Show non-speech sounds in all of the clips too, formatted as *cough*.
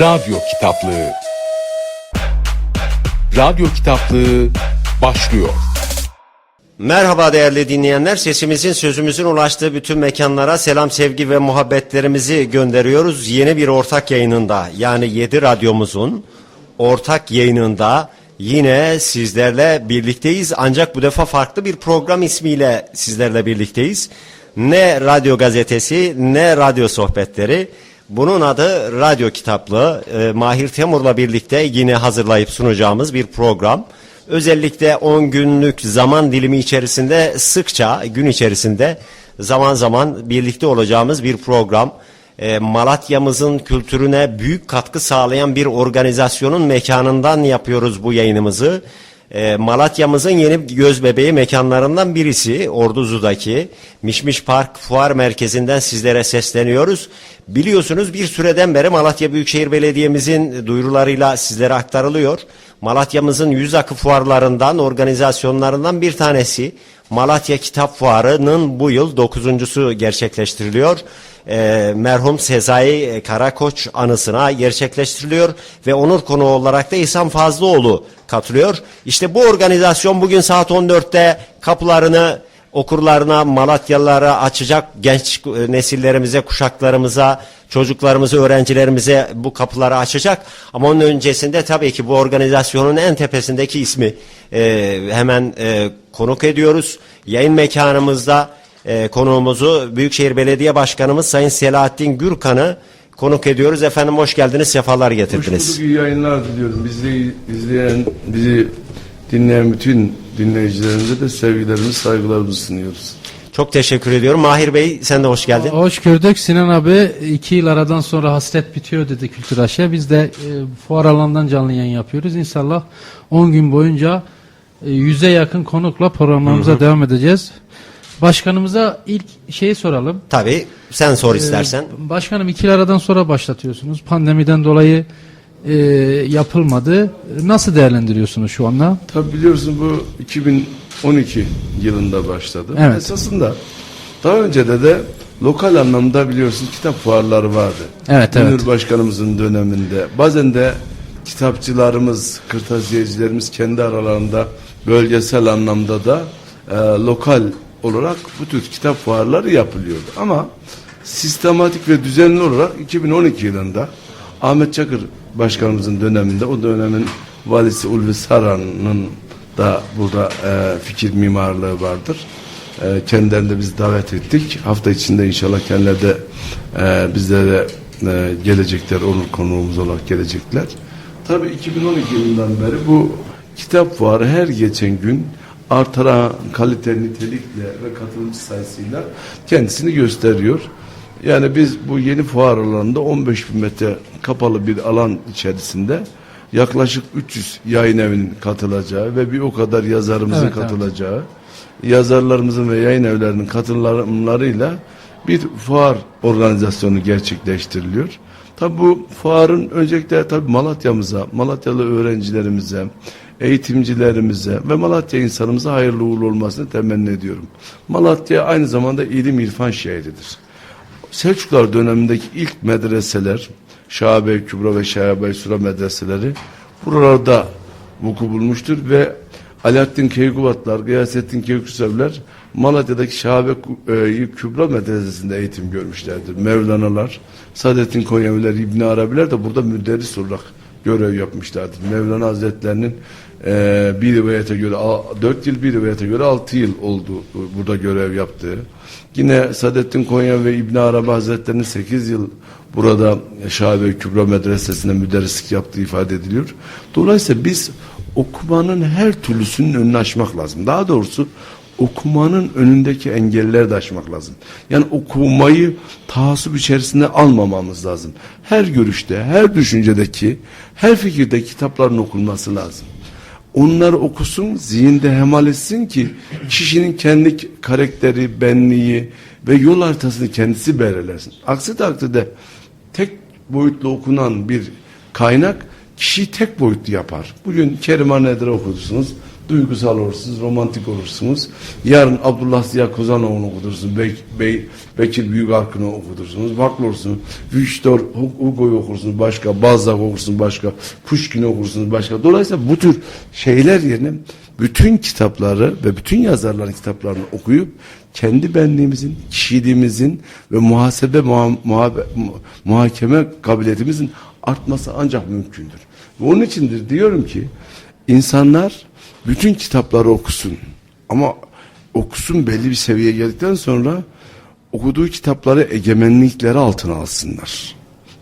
Radyo Kitaplığı Radyo Kitaplığı başlıyor. Merhaba değerli dinleyenler. Sesimizin, sözümüzün ulaştığı bütün mekanlara selam, sevgi ve muhabbetlerimizi gönderiyoruz. Yeni bir ortak yayınında yani 7 radyomuzun ortak yayınında yine sizlerle birlikteyiz. Ancak bu defa farklı bir program ismiyle sizlerle birlikteyiz. Ne radyo gazetesi ne radyo sohbetleri. Bunun adı Radyo Kitaplığı. Ee, Mahir Temur'la birlikte yine hazırlayıp sunacağımız bir program. Özellikle 10 günlük zaman dilimi içerisinde sıkça gün içerisinde zaman zaman birlikte olacağımız bir program. Ee, Malatya'mızın kültürüne büyük katkı sağlayan bir organizasyonun mekanından yapıyoruz bu yayınımızı. Ee, Malatya'mızın yeni göz bebeği mekanlarından birisi Orduzu'daki Mişmiş Park Fuar Merkezi'nden sizlere sesleniyoruz. Biliyorsunuz bir süreden beri Malatya Büyükşehir Belediye'mizin duyurularıyla sizlere aktarılıyor. Malatya'mızın yüz akı fuarlarından, organizasyonlarından bir tanesi Malatya Kitap Fuarı'nın bu yıl dokuzuncusu gerçekleştiriliyor. Ee, merhum Sezai Karakoç anısına gerçekleştiriliyor ve onur konuğu olarak da İhsan Fazlıoğlu katılıyor. İşte bu organizasyon bugün saat 14'te kapılarını okurlarına, Malatyalılara açacak genç e, nesillerimize, kuşaklarımıza, çocuklarımıza, öğrencilerimize bu kapıları açacak. Ama onun öncesinde tabii ki bu organizasyonun en tepesindeki ismi e, hemen e, konuk ediyoruz. Yayın mekanımızda e, konuğumuzu Büyükşehir Belediye Başkanımız Sayın Selahattin Gürkan'ı konuk ediyoruz. Efendim hoş geldiniz, sefalar Hoş getirdiniz. bulduk, iyi yayınlar diliyorum. Bizi izleyen, bizi dinleyen bütün dinleyicilerimize de sevgilerimizi, saygılarımızı sunuyoruz. Çok teşekkür ediyorum. Mahir Bey sen de hoş geldin. Hoş gördük. Sinan abi iki yıl aradan sonra hasret bitiyor dedi Kültür Aşı'ya. Biz de e, fuar alanından canlı yayın yapıyoruz. İnşallah 10 gün boyunca e, yüze yakın konukla programlarımıza devam edeceğiz. Başkanımıza ilk şeyi soralım. Tabii sen sor istersen. Ee, Başkanım iki yıl aradan sonra başlatıyorsunuz. Pandemiden dolayı e, yapılmadı. Nasıl değerlendiriyorsunuz şu anda? Tabi biliyorsun bu 2012 yılında başladı. Evet. Esasında daha önce de de lokal anlamda biliyorsun kitap fuarları vardı. Evet, Münir evet. Başkanımızın döneminde. Bazen de kitapçılarımız, kırtasiyecilerimiz kendi aralarında bölgesel anlamda da e, lokal olarak bu tür kitap fuarları yapılıyordu. Ama sistematik ve düzenli olarak 2012 yılında Ahmet Çakır Başkanımızın döneminde o dönemin valisi Ulvi Saran'ın da burada e, fikir mimarlığı vardır. E, kendilerini de biz davet ettik. Hafta içinde inşallah kendileri de e, bizlere e, gelecekler, onur konuğumuz olarak gelecekler. Tabii 2012 yılından beri bu kitap fuarı her geçen gün artaran kalite, nitelikle ve katılımcı sayısıyla kendisini gösteriyor. Yani biz bu yeni fuar alanında 15 bin metre kapalı bir alan içerisinde yaklaşık 300 yayın evinin katılacağı ve bir o kadar yazarımızın Evet, evet. katılacağı, yazarlarımızın ve yayın evlerinin katılımlarıyla bir fuar organizasyonu gerçekleştiriliyor. Tabi bu fuarın öncelikle tabi Malatya'mıza, Malatyalı öğrencilerimize, eğitimcilerimize ve Malatya insanımıza hayırlı uğurlu olmasını temenni ediyorum. Malatya aynı zamanda ilim irfan şehridir. Selçuklar dönemindeki ilk medreseler, Şahabey Kübra ve Şahabey Sura medreseleri buralarda vuku bulmuştur ve Alaaddin Keykubatlar, Gıyasettin Keykusevler Malatya'daki Şahabe e, Kübra medresesinde eğitim görmüşlerdir. Mevlana'lar, Saadettin Konyaviler, İbni Arabiler de burada müderris olarak görev yapmışlardır. Mevlana Hazretlerinin e, bir rivayete göre 4 yıl bir rivayete göre 6 yıl oldu e, burada görev yaptığı. Yine Saadettin Konya ve İbn Arabi Hazretlerinin 8 yıl burada Şahabe Kübra Medresesi'nde müderrislik yaptığı ifade ediliyor. Dolayısıyla biz okumanın her türlüsünün önünü açmak lazım. Daha doğrusu okumanın önündeki engelleri de aşmak lazım. Yani okumayı taassup içerisinde almamamız lazım. Her görüşte, her düşüncedeki, her fikirde kitapların okunması lazım. Onları okusun, zihinde hemal etsin ki kişinin kendi karakteri, benliği ve yol haritasını kendisi belirlesin. Aksi takdirde tek boyutlu okunan bir kaynak kişiyi tek boyutlu yapar. Bugün Kerim Nedir okudunuz. Duygusal olursunuz, romantik olursunuz. Yarın Abdullah Ziya Kozanoğlu'nu okutursunuz, Bey, Bey, Bekir Büyükarkın'ı okutursunuz, farklı olursunuz. Victor Hugo'yu okursunuz başka, Balzac okursunuz başka, Pushkin'i okursunuz başka. Dolayısıyla bu tür şeyler yerine bütün kitapları ve bütün yazarların kitaplarını okuyup kendi benliğimizin, kişiliğimizin ve muhasebe muha- muhabe- mu- muhakeme kabiliyetimizin artması ancak mümkündür. Ve onun içindir diyorum ki insanlar bütün kitapları okusun. Ama okusun belli bir seviyeye geldikten sonra okuduğu kitapları egemenlikleri altına alsınlar.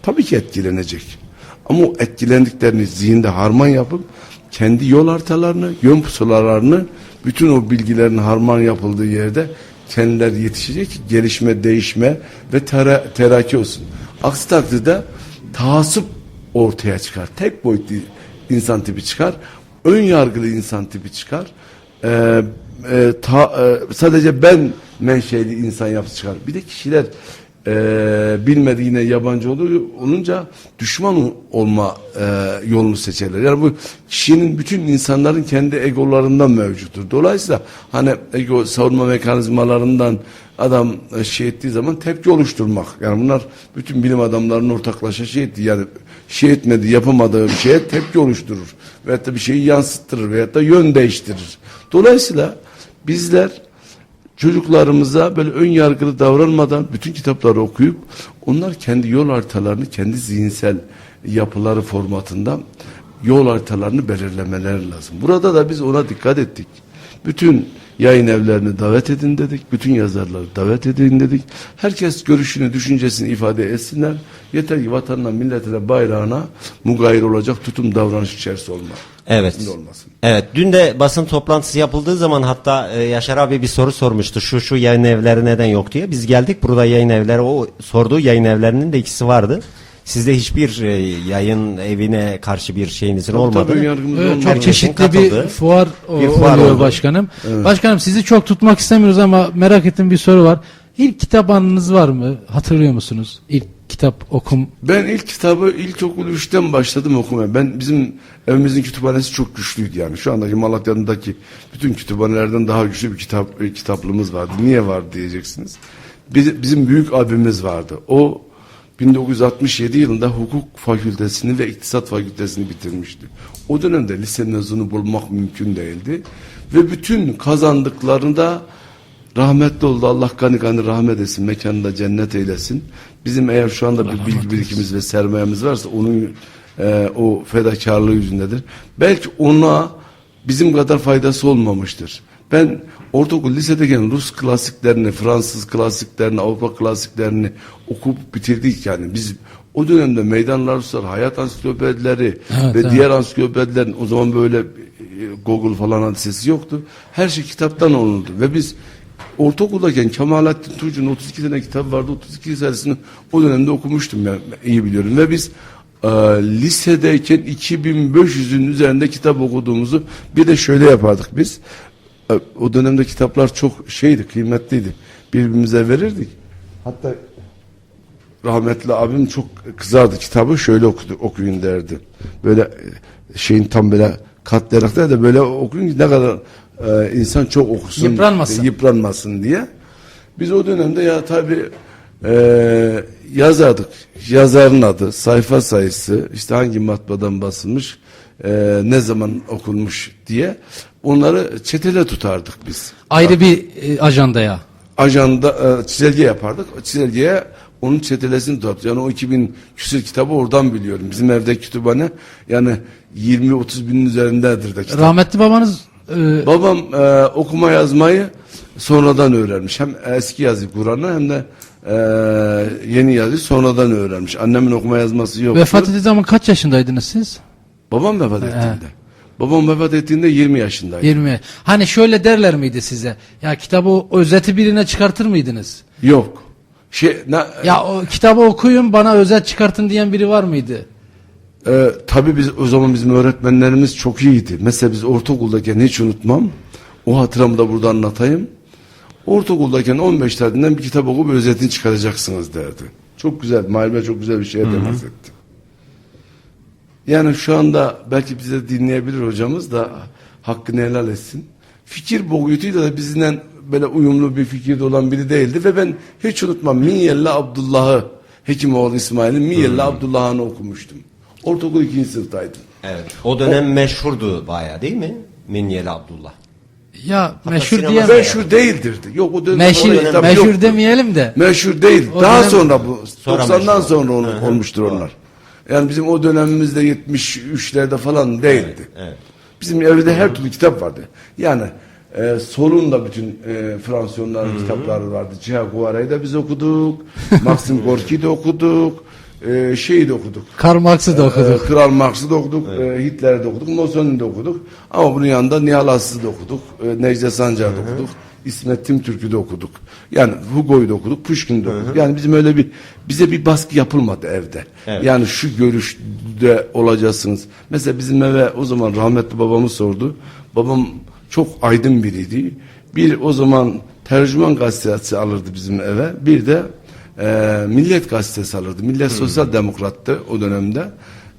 Tabii ki etkilenecek. Ama o etkilendiklerini zihinde harman yapıp kendi yol haritalarını, yön pusulalarını bütün o bilgilerin harman yapıldığı yerde kendileri yetişecek ki gelişme, değişme ve tera, teraki olsun. Aksi takdirde taassup ortaya çıkar. Tek boyutlu insan tipi çıkar. Ön yargılı insan tipi çıkar. Ee, e, ta, e, sadece ben menşeli insan yapısı çıkar. Bir de kişiler e, bilmediğine yabancı olur, olunca düşman olma e, yolunu seçerler. Yani bu kişinin bütün insanların kendi egolarından mevcuttur. Dolayısıyla hani ego savunma mekanizmalarından adam e, şey ettiği zaman tepki oluşturmak. Yani bunlar bütün bilim adamlarının ortaklaşa şey ettiği yani şey etmedi yapamadığı bir şeye tepki oluşturur. Veyahut da bir şeyi yansıttırır veyahut da yön değiştirir. Dolayısıyla bizler çocuklarımıza böyle ön yargılı davranmadan bütün kitapları okuyup onlar kendi yol haritalarını kendi zihinsel yapıları formatında yol haritalarını belirlemeleri lazım. Burada da biz ona dikkat ettik. Bütün yayın evlerini davet edin dedik. Bütün yazarları davet edin dedik. Herkes görüşünü, düşüncesini ifade etsinler. Yeter ki vatanına, milletine, bayrağına mugayir olacak tutum davranış içerisinde olmak. Evet. olmasın. Evet. Dün de basın toplantısı yapıldığı zaman hatta e, Yaşar abi bir soru sormuştu. Şu şu yayın evleri neden yok diye. Biz geldik burada yayın evleri o sorduğu yayın evlerinin de ikisi vardı. Sizde hiçbir e, yayın evine karşı bir şeyinizin olmadı. tabii, yargımız Evet, olmadı. çok çeşitli bir fuar, o- bir fuar oluyor oldu. başkanım. Başkanım sizi çok tutmak istemiyoruz ama merak ettiğim bir soru var. İlk kitap anınız var mı? Hatırlıyor musunuz? İlk kitap okum. Ben ilk kitabı ilkokul 3'ten başladım okumaya. Ben bizim evimizin kütüphanesi çok güçlüydü yani. Şu andaki Malatya'daki bütün kütüphanelerden daha güçlü bir kitap e, kitaplığımız vardı. Niye var diyeceksiniz. Biz- bizim büyük abimiz vardı. O 1967 yılında hukuk fakültesini ve iktisat fakültesini bitirmişti. O dönemde lise mezunu bulmak mümkün değildi. Ve bütün kazandıklarını da Rahmetli oldu. Allah gani gani rahmet etsin. Mekanında cennet eylesin. Bizim eğer şu anda bir bilgi birikimimiz ve sermayemiz varsa onun e, o fedakarlığı yüzündedir. Belki ona bizim kadar faydası olmamıştır. Ben ortaokul lisedeyken Rus klasiklerini, Fransız klasiklerini, Avrupa klasiklerini okup bitirdik yani. Biz o dönemde meydanlar Ruslar, hayat ansiklopedileri Evet, ve evet. diğer ansiklopedilerin o zaman böyle e, Google falan hadisesi yoktu. Her şey kitaptan olurdu ve biz ortaokuldayken Kemalettin Tuğcu'nun 32 tane kitap vardı. 32 serisini o dönemde okumuştum ben iyi biliyorum ve biz e, lisedeyken 2500'ün üzerinde kitap okuduğumuzu bir de şöyle yapardık biz. E, o dönemde kitaplar çok şeydi, kıymetliydi. Birbirimize verirdik. Hatta rahmetli abim çok kızardı kitabı şöyle okudu, okuyun derdi. Böyle e, şeyin tam böyle katlayarak değil de böyle okuyun ki ne kadar e, insan çok okusun. Yıpranmasın. Yıpranmasın diye. Biz o dönemde ya tabi e, yazardık. Yazarın adı, sayfa sayısı, işte hangi matbaadan basılmış, e, ne zaman okunmuş diye onları çetele tutardık biz Ayrı bir e, ajandaya. ajanda e, çizelge yapardık. Çizelgeye onun çetelesini tutardık. Yani o 2000 küsür kitabı oradan biliyorum. Bizim evde kütüphane yani 20-30 binin üzerindedir de kitap. Rahmetli babanız e, Babam e, okuma yazmayı sonradan öğrenmiş. Hem eski yazı Kur'an'ı hem de e, yeni yazı sonradan öğrenmiş. Annemin okuma yazması yok. vefat ettiği zaman kaç yaşındaydınız siz? Babam vefat ettiğinde. Babam vefat ettiğinde 20 yaşındaydı. 20. Hani şöyle derler miydi size? Ya kitabı özeti birine çıkartır mıydınız? Yok. Şey, ne, Ya o kitabı okuyun bana özet çıkartın diyen biri var mıydı? Ee, tabii biz o zaman bizim öğretmenlerimiz çok iyiydi. Mesela biz ortaokuldayken hiç unutmam. O hatıramı da burada anlatayım. Ortaokuldayken 15 taneden bir kitap okup özetini çıkaracaksınız derdi. Çok güzel, Mahir çok güzel bir şeye temas etti. Yani şu anda belki bize dinleyebilir hocamız da hakkını helal etsin. Fikir boyutuyla da bizden böyle uyumlu bir fikirde olan biri değildi ve ben hiç unutmam Minyelli Abdullah'ı Hekimoğlu İsmail'in Minyelli Abdullah'ını okumuştum. Ortaokul ikinci sınıftaydım. Evet. O dönem meşhurdu bayağı değil mi? Minyeli Abdullah. Ya meşhur sinema- diye Meşhur değildir. Yok o dönem meşhur, meşhur yoktu. demeyelim de. Meşhur değil. O Daha dönem- sonra bu. Sonra 90'dan meşhur. sonra onu- olmuştur onlar. Yani bizim o dönemimizde 73'lerde falan değildi. evet. Bizim evde her türlü kitap vardı. Yani e, Sol'un da bütün e, Fransiyonların kitapları vardı. Ciha Guara'yı da biz okuduk. *laughs* Maxim Gorki'yi de okuduk. E, şeyi de okuduk. Karl Marx'ı da okuduk. Ee, Kral Marx'ı da okuduk, e, Hitler'i de okuduk, Mussolini'yi de okuduk. Ama bunun yanında Nihal Aslı'yı da okuduk, e, Necdet Sancar'ı da okuduk, İsmet Timtürk'ü de okuduk. Yani Hugo'yu da okuduk, Pushkin'i de okuduk. Yani bizim öyle bir, bize bir baskı yapılmadı evde. Evet. Yani şu görüşte olacaksınız. Mesela bizim eve o zaman rahmetli babamız sordu. Babam çok aydın biriydi. Bir o zaman tercüman gazetesi alırdı bizim eve. Bir de e, Milliyet gazetesi alırdı. Millet Sosyal Demokrattı o dönemde.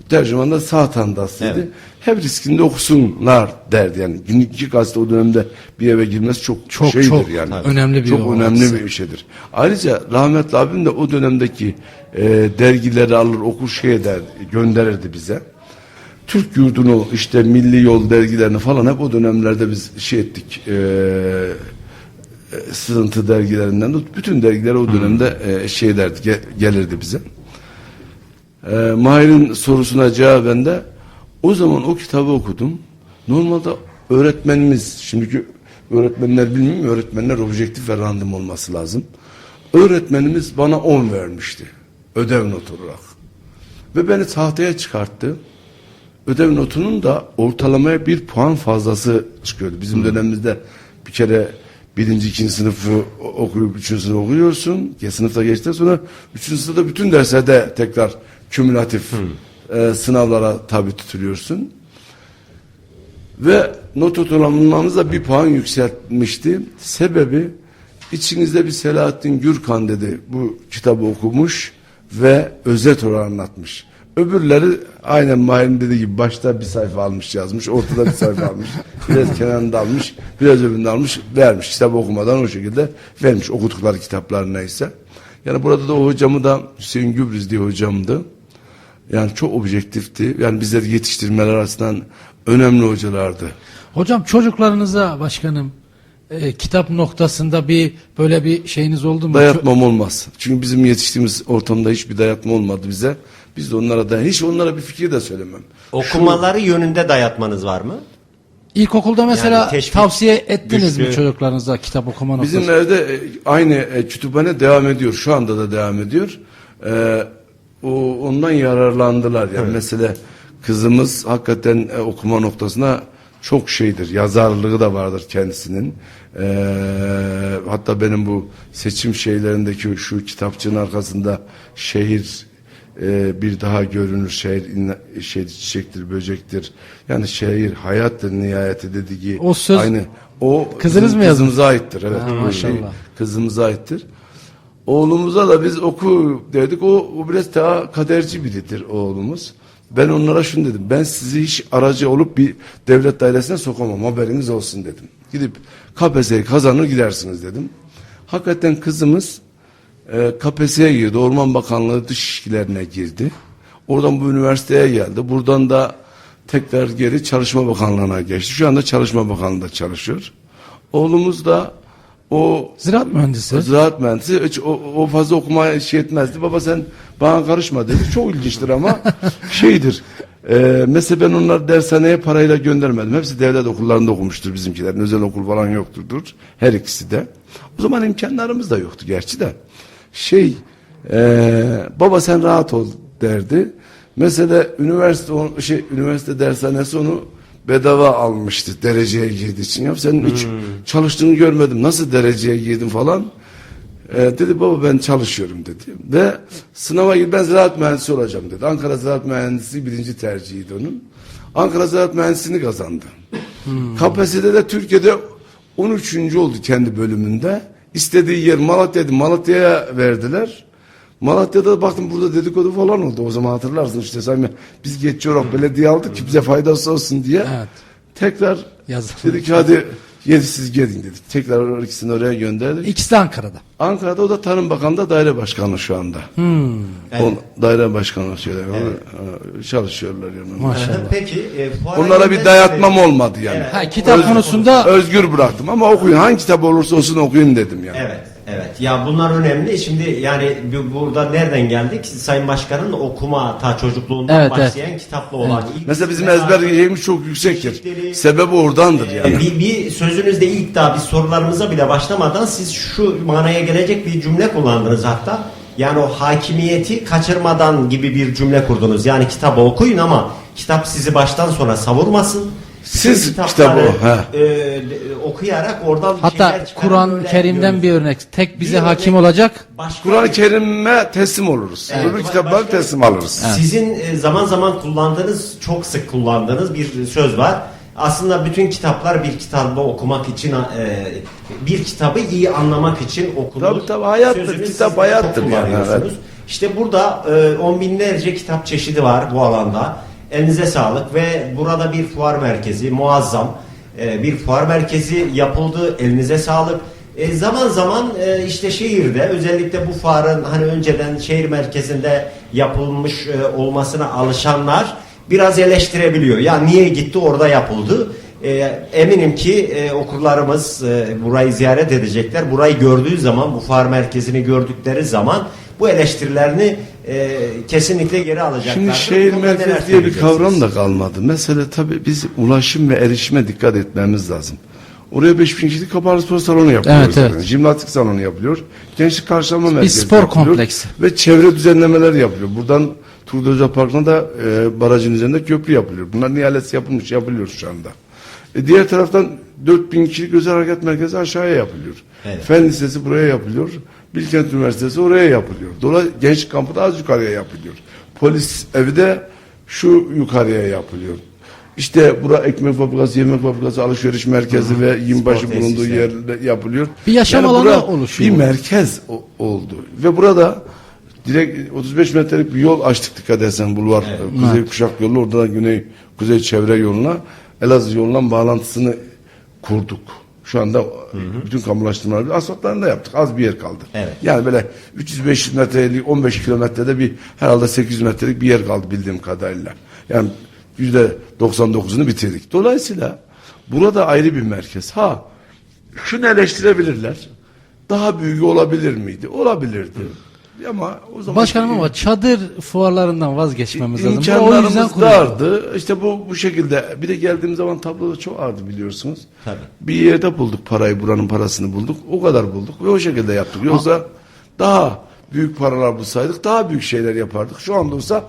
Tercüman da sağ tandasıydı. Evet. Hep riskinde okusunlar derdi yani. Günlük iki gazete o dönemde bir eve girmesi çok, Çok, şeydir çok yani. Tabii. önemli bir Çok önemli hadise. bir şeydir. Ayrıca rahmetli abim de o dönemdeki e, dergileri alır okur şey eder gönderirdi bize. Türk yurdunu işte Milli Yol dergilerini falan hep o dönemlerde biz şey ettik. E, e, sızıntı dergilerinden tut, bütün dergiler o dönemde e, şey ederdi ge- gelirdi bize. E, Mahir'in sorusuna cevaben de o zaman o kitabı okudum. Normalde öğretmenimiz, şimdiki öğretmenler bilmiyorum, öğretmenler objektif ve random olması lazım. Öğretmenimiz bana 10 vermişti. Ödev notu olarak. Ve beni tahtaya çıkarttı. Ödev notunun da ortalamaya bir puan fazlası çıkıyordu. Bizim dönemimizde bir kere birinci, ikinci sınıfı okuyup üçüncü sınıfı okuyorsun. Ya sınıfta geçtikten sonra üçüncü sınıfta bütün derslerde tekrar kümülatif e, sınavlara tabi tutuluyorsun. Ve not ortalamamız da bir puan yükseltmişti. Sebebi içinizde bir Selahattin Gürkan dedi bu kitabı okumuş ve özet olarak anlatmış. Öbürleri aynen Mahir'in dediği gibi başta bir sayfa almış yazmış, ortada bir sayfa almış, *laughs* biraz kenarında almış, biraz öbüründe almış, vermiş. Kitabı okumadan o şekilde vermiş okudukları kitaplar neyse. Yani burada da o hocamı da Hüseyin Gübriz diye hocamdı. Yani çok objektifti. Yani bizleri yetiştirmeler açısından önemli hocalardı. Hocam çocuklarınıza başkanım e, kitap noktasında bir böyle bir şeyiniz oldu mu? Dayatmam olmaz. Çünkü bizim yetiştiğimiz ortamda hiçbir dayatma olmadı bize. Biz de onlara da hiç onlara bir fikir de söylemem. Okumaları yönünde dayatmanız var mı? İlkokulda mesela Yani teşvik tavsiye ettiniz mi güçlü. çocuklarınıza kitap okuma Bizim noktasında? evde e, aynı e, kütüphane devam ediyor. Şu anda da devam ediyor. E, o ondan yararlandılar. Yani mesela kızımız hakikaten e, okuma noktasına çok şeydir. Yazarlığı da vardır kendisinin. E, hatta benim bu seçim şeylerindeki şu kitapçının arkasında şehir e, bir daha görünür şehir şey çiçektir böcektir yani şehir hayattır nihayeti dediği O söz aynı o kızınız mı kızımıza aittir evet Ha, maşallah. şey kızımıza aittir oğlumuza da biz oku dedik o, o biraz daha kaderci biridir oğlumuz ben onlara şunu dedim ben sizi hiç aracı olup bir devlet dairesine sokamam haberiniz olsun dedim gidip KPSS'yi kazanır gidersiniz dedim hakikaten kızımız e, KPSS'ye girdi. Orman Bakanlığı Dış İlişkilerine girdi. Oradan bu üniversiteye geldi. Buradan da tekrar geri Çalışma Bakanlığı'na geçti. Şu anda Çalışma Bakanlığı'nda çalışıyor. Oğlumuz da o Ziraat mühendisi. Ziraat mühendisi hiç o, o fazla okumaya şey etmezdi. Baba sen bana karışma dedi. Çok ilginçtir ama *laughs* şeydir. E, mesela ben onları dershaneye parayla göndermedim. Hepsi devlet okullarında okumuştur bizimkilerin. Özel okul falan yoktur. Her ikisi de. O zaman imkanlarımız da yoktu gerçi de. Şey e, baba sen rahat ol derdi. Mesela üniversite şey üniversite dershanesi onu bedava almıştı dereceye girdiği için. Ya sen hiç çalıştığını görmedim. Nasıl dereceye girdin falan. Ee, dedi baba ben çalışıyorum dedi. Ve sınava gir ben ziraat mühendisi olacağım dedi. Ankara Ziraat Mühendisi birinci tercihiydi onun. Ankara Ziraat Mühendisliğini kazandı. KPSS'de de Türkiye'de 13. oldu kendi bölümünde. İstediği yer Malatya'ydı. Malatya'ya verdiler. Malatya'da baktım burada dedikodu falan oldu. O zaman hatırlarsın işte sen biz geçiyor belediye aldık ki bize faydası olsun diye. Evet. Tekrar Yazılı. Dedik ki hadi yedi siz gelin dedik. Tekrar ikisini oraya gönderdik. İkisi de Ankara'da. Ankara'da o da Tarım Bakanı'nda daire başkanı şu anda. Hmm. O, daire başkanı şöyle e, çalışıyorlar yani. Maşallah. Peki e, fuara Onlara bir dayatmam olmadı yani. Evet. Ha, kitap konusunda Özgür bıraktım ama okuyun. Hangi kitap olursa olsun okuyun dedim yani. Evet, evet. Ya bunlar önemli. Şimdi yani bu- burada nereden geldik? Sayın Başkan'ın okuma ta çocukluğundan Evet, başlayan kitapla olan ilk Mesela bizim ezber şeyimiz çok yüksektir. Sebebi oradandır Ee, yani. Bir, bir sözünüzde ilk daha bir sorularımıza bile başlamadan siz şu manaya gelecek bir cümle kullandınız hatta. Yani o hakimiyeti kaçırmadan gibi bir cümle kurdunuz. Yani kitabı okuyun ama kitap sizi baştan sona savurmasın. Siz Kitapları, kitabı, he. e, okuyarak oradan hatta şeyler çıkarın, Kur'an-ı böyle Kerim'den bir örnek. Tek bize Bir hakim örnek- olacak. Başka Kur'an-ı Kerim'e teslim oluruz. Evet. Öbür kitapları Başka- teslim alırız. Sizin e, zaman zaman kullandığınız, çok sık kullandığınız bir söz var. Aslında bütün kitaplar bir kitabı okumak için, e, bir kitabı iyi anlamak için okunur. Tabii, tabii, hayattır. Sözünü Kitap siz de hayattır çok yani, kullanıyorsunuz. evet. İşte burada e, on binlerce kitap çeşidi var bu alanda. Elinize sağlık ve burada bir fuar merkezi muazzam. e, bir fuar merkezi yapıldı. Elinize sağlık. E, zaman zaman e, işte şehirde özellikle bu fuarın hani önceden şehir merkezinde yapılmış e, olmasına alışanlar biraz eleştirebiliyor. Ya niye gitti orada yapıldı? E, eminim ki e, okurlarımız e, burayı ziyaret edecekler. Burayı gördüğü zaman bu fuar merkezini gördükleri zaman bu eleştirilerini e, kesinlikle geri alacaklar. Şimdi şehir merkezi diye bir kavram da kalmadı. Mesele tabii biz ulaşım ve erişime dikkat etmemiz lazım. Oraya 5000 kişilik kapalı spor salonu yapıyoruz. Evet, evet. Yani. Jimnastik salonu yapılıyor. Gençlik karşılama merkezi spor yapılıyor. kompleksi. Ve çevre düzenlemeler yapılıyor. Buradan Turgut Özal Parkı'na da e, barajın üzerinde köprü yapılıyor. Bunlar nihalesi yapılmış, yapılıyor şu anda. E, diğer taraftan 4000 kişilik özel hareket merkezi aşağıya yapılıyor. Evet. Fen Lisesi buraya yapılıyor. Bilkent Üniversitesi oraya yapılıyor. Dolayısıyla gençlik kampı da az yukarıya yapılıyor. Polis evi de şu yukarıya yapılıyor. İşte bura ekmek fabrikası, yemek fabrikası, alışveriş merkezi ve yimbaşı Spor bulunduğu yerde yapılıyor. Bir yaşam alanı bura oluşuyor. Bir merkez o- oldu. Ve burada direkt 35 metrelik bir yol açtık dikkat edersen bulvar. e, Kuzey kuşak yolu oradan güney kuzey çevre yoluna Elazığ yolundan bağlantısını kurduk. Şu anda bütün kamulaştırmaları asfaltlarını da yaptık. Az bir yer kaldı. Evet. Yani böyle 300-500 metrelik 15 kilometrede bir herhalde 800 metrelik bir yer kaldı bildiğim kadarıyla. Yani yüzde 99'unu bitirdik. Dolayısıyla burada ayrı bir merkez. Ha şunu eleştirebilirler. Daha büyük olabilir miydi? Olabilirdi. Ama o zaman Başkanım ama çadır fuarlarından vazgeçmemiz lazım. Bu o yüzden İmkanlarımız kuruldu. dardı. İşte bu bu şekilde. Bir de geldiğim zaman tabloda çok ağırdı biliyorsunuz. Tabii. Bir yerde bulduk parayı, buranın parasını bulduk. O kadar bulduk ve o şekilde yaptık. Yoksa daha büyük paralar bulsaydık daha büyük şeyler yapardık. Şu anda olsa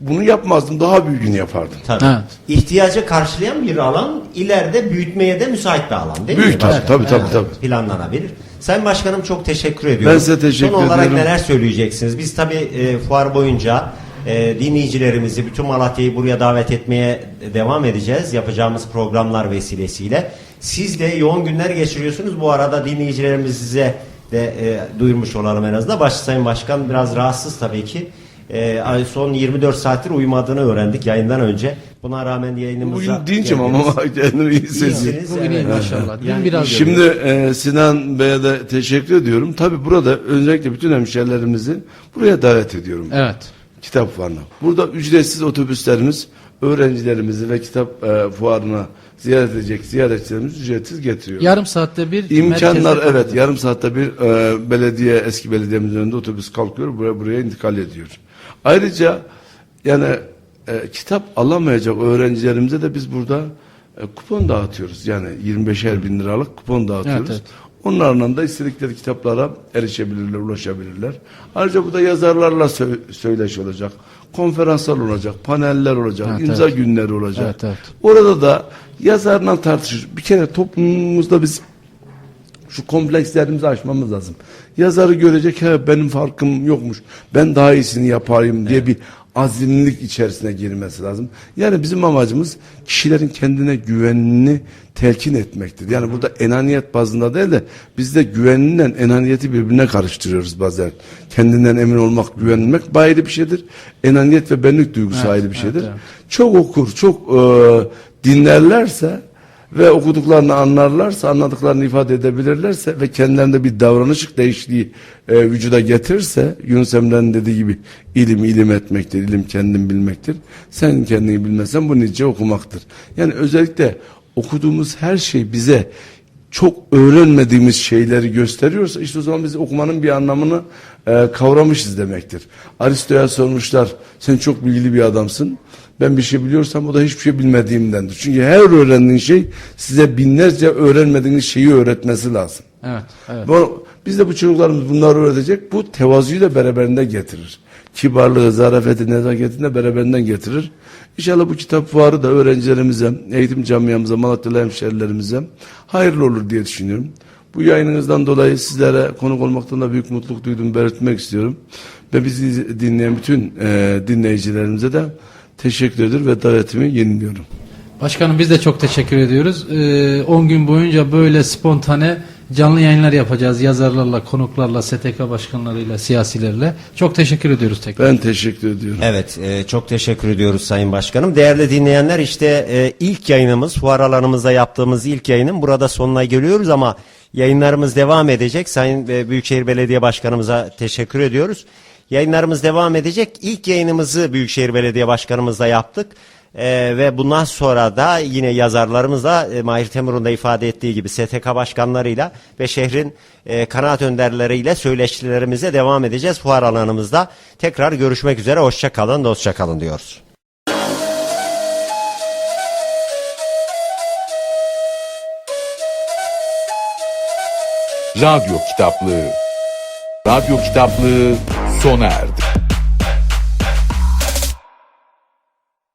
bunu yapmazdım. Daha büyüğünü yapardım. Tabii. Evet. İhtiyacı karşılayan bir alan ileride büyütmeye de müsait bir alan değil mi? Büyük tabii, Başkanım? tabii, tabii, tabii. Planlanabilir. Sayın Başkanım çok teşekkür ediyorum. Ben size teşekkür Son olarak ediyorum. neler söyleyeceksiniz? Biz tabii e, fuar boyunca e, dinleyicilerimizi, bütün Malatya'yı buraya davet etmeye devam edeceğiz. Yapacağımız programlar vesilesiyle. Siz de yoğun günler geçiriyorsunuz. Bu arada dinleyicilerimiz size de e, duyurmuş olalım en azından. Baş, Sayın Başkan biraz rahatsız tabii ki. E, son 24 saattir uyumadığını öğrendik yayından önce. Buna rağmen yayınımıza Bugün dinçim geldiniz. ama *laughs* kendimi iyi hissediyorum. İyisiniz, Bugün iyi maşallah. Dün biraz- iyi Şimdi e, Sinan Bey'e de teşekkür ediyorum. Tabii burada özellikle bütün hemşehrilerimizi buraya davet ediyorum. Evet. Kitap fuarına. Burada ücretsiz otobüslerimiz öğrencilerimizi ve kitap e, fuarına ziyaret edecek ziyaretçilerimizi ücretsiz getiriyor. Yarım saatte bir İmkanlar merkezde- evet yarım saatte bir e, belediye eski belediyemizin önünde otobüs kalkıyor buraya buraya intikal ediyor. Ayrıca yani e, kitap alamayacak öğrencilerimize de biz burada e, kupon dağıtıyoruz. Yani 25'er bin liralık kupon dağıtıyoruz. Evet, Onlarla da istedikleri kitaplara erişebilirler, ulaşabilirler. Ayrıca burada yazarlarla sö- söyleşi olacak. Konferanslar olacak, paneller olacak, Evet, imza evet. günleri olacak. Evet, evet. Orada da yazarla tartışır. Bir kere toplumumuzda biz şu komplekslerimizi aşmamız lazım. Yazarı görecek he benim farkım yokmuş. Ben daha iyisini yapayım diye bir azimlilik içerisine girmesi lazım. Yani bizim amacımız kişilerin kendine güvenini telkin etmektir. Yani burada enaniyet bazında değil de biz de güveninden enaniyeti birbirine karıştırıyoruz bazen. Kendinden emin olmak, güvenmek ayrı bir şeydir. Enaniyet ve benlik duygusu Evet, ayrı bir şeydir. evet, evet. Çok okur, çok e, dinlerlerse ve okuduklarını anlarlarsa, anladıklarını ifade edebilirlerse ve kendilerinde bir davranışlık değişikliği e, vücuda getirirse Yunus Emre'nin dediği gibi ilim ilim etmektir, ilim kendin bilmektir. Sen kendini bilmezsen bu nice okumaktır. Yani özellikle okuduğumuz her şey bize çok öğrenmediğimiz şeyleri gösteriyorsa işte o zaman biz okumanın bir anlamını e, kavramışız demektir. Aristo'ya sormuşlar sen çok bilgili bir adamsın. Ben bir şey biliyorsam o da hiçbir şey bilmediğimdendir. Çünkü her öğrendiğin şey size binlerce öğrenmediğiniz şeyi öğretmesi lazım. Evet, evet. Bu, biz de bu çocuklarımız bunları öğretecek. Bu tevazuyu da beraberinde getirir. Kibarlığı, zarafeti, nezaketini de beraberinden getirir. İnşallah bu kitap fuarı da öğrencilerimize, eğitim camiamıza, Malatyalı hemşerilerimize hayırlı olur diye düşünüyorum. Bu yayınınızdan dolayı sizlere konuk olmaktan da büyük mutluluk duydum belirtmek istiyorum. Ve bizi dinleyen bütün e, dinleyicilerimize de teşekkür ederim ve davetimi yeniliyorum. Başkanım biz de çok teşekkür ediyoruz. Ee, 10 gün boyunca böyle spontane canlı yayınlar yapacağız. Yazarlarla, konuklarla, STK başkanlarıyla, siyasilerle. Çok teşekkür ediyoruz tekrar. Ben teşekkür ediyorum. Evet, e, çok teşekkür ediyoruz Sayın Başkanım. Değerli dinleyenler işte e, ilk yayınımız, fuar alanımızda yaptığımız ilk yayının burada sonuna geliyoruz ama yayınlarımız devam edecek. Sayın e, Büyükşehir Belediye Başkanımıza teşekkür ediyoruz. Yayınlarımız devam edecek. İlk yayınımızı Büyükşehir Belediye Başkanımızla yaptık. E, ve bundan sonra da yine yazarlarımızla e, Mahir Temur'un da ifade ettiği gibi STK başkanlarıyla ve şehrin e, kanaat önderleriyle söyleşilerimize devam edeceğiz fuar alanımızda. Tekrar görüşmek üzere. Hoşça kalın, dostça kalın diyoruz. Radyo kitaplığı. Radyo kitaplığı sona erdi.